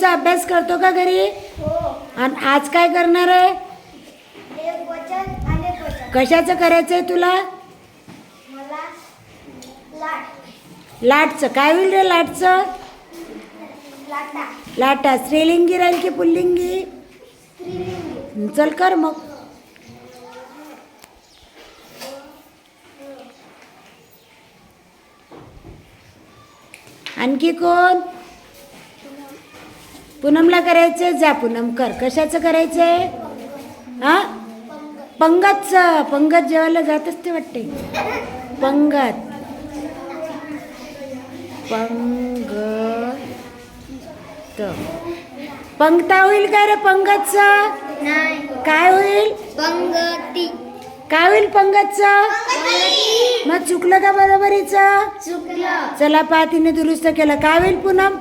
बुकचा अभ्यास करतो का घरी? हो. आणि आज काय करणार आहे? कशाचं करायचं आहे तुला? लाटचं. काय होईल रे लाटचं? लाटा. स्त्रीलिंगी राहील की पुल्लिंगी? चल कर मग. आणखी कोण? पूनमला करायचंय जा पूनम कर. कशाचं करायचंय हा? पंगतचं. पंगत जेवायला जात असते वाटते. पंगत. पंगत. पंगता होईल का रे पंगतचं? काय होईल? पंगती. काय होईल पंगतचं? मग चुकलं का बरोबरीचं? चुकलं. चला पहा तिने दुरुस्त केलं. काय होईल पूनम?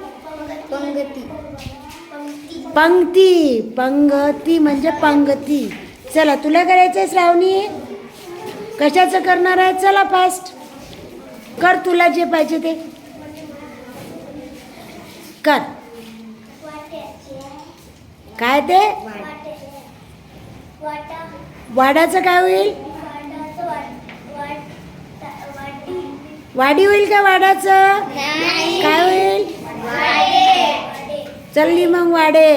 पंगती. पंक्ती. पंगती म्हणजे पंगती. चला तुला करायचंय श्रावणी? कशाचं करणार आहे? चला फास्ट कर तुला जे पाहिजे ते. कर. काय ते? वाडाचं काय होईल? वाडी होईल का वाडाचं? काय चलली मग वाडे.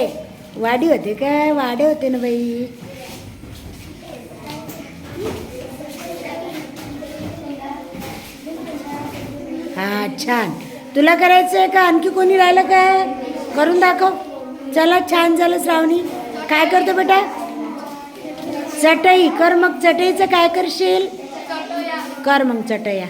वाडी होते काय? वाडे होते ना बाई. हा छान. तुला करायचं आहे का? आणखी कोणी राहिलं काय करून दाखव. चला छान झालं श्रावणी. काय करतो बेटा? चटई. कर मग चटईचं. काय करशील? कर मग चटया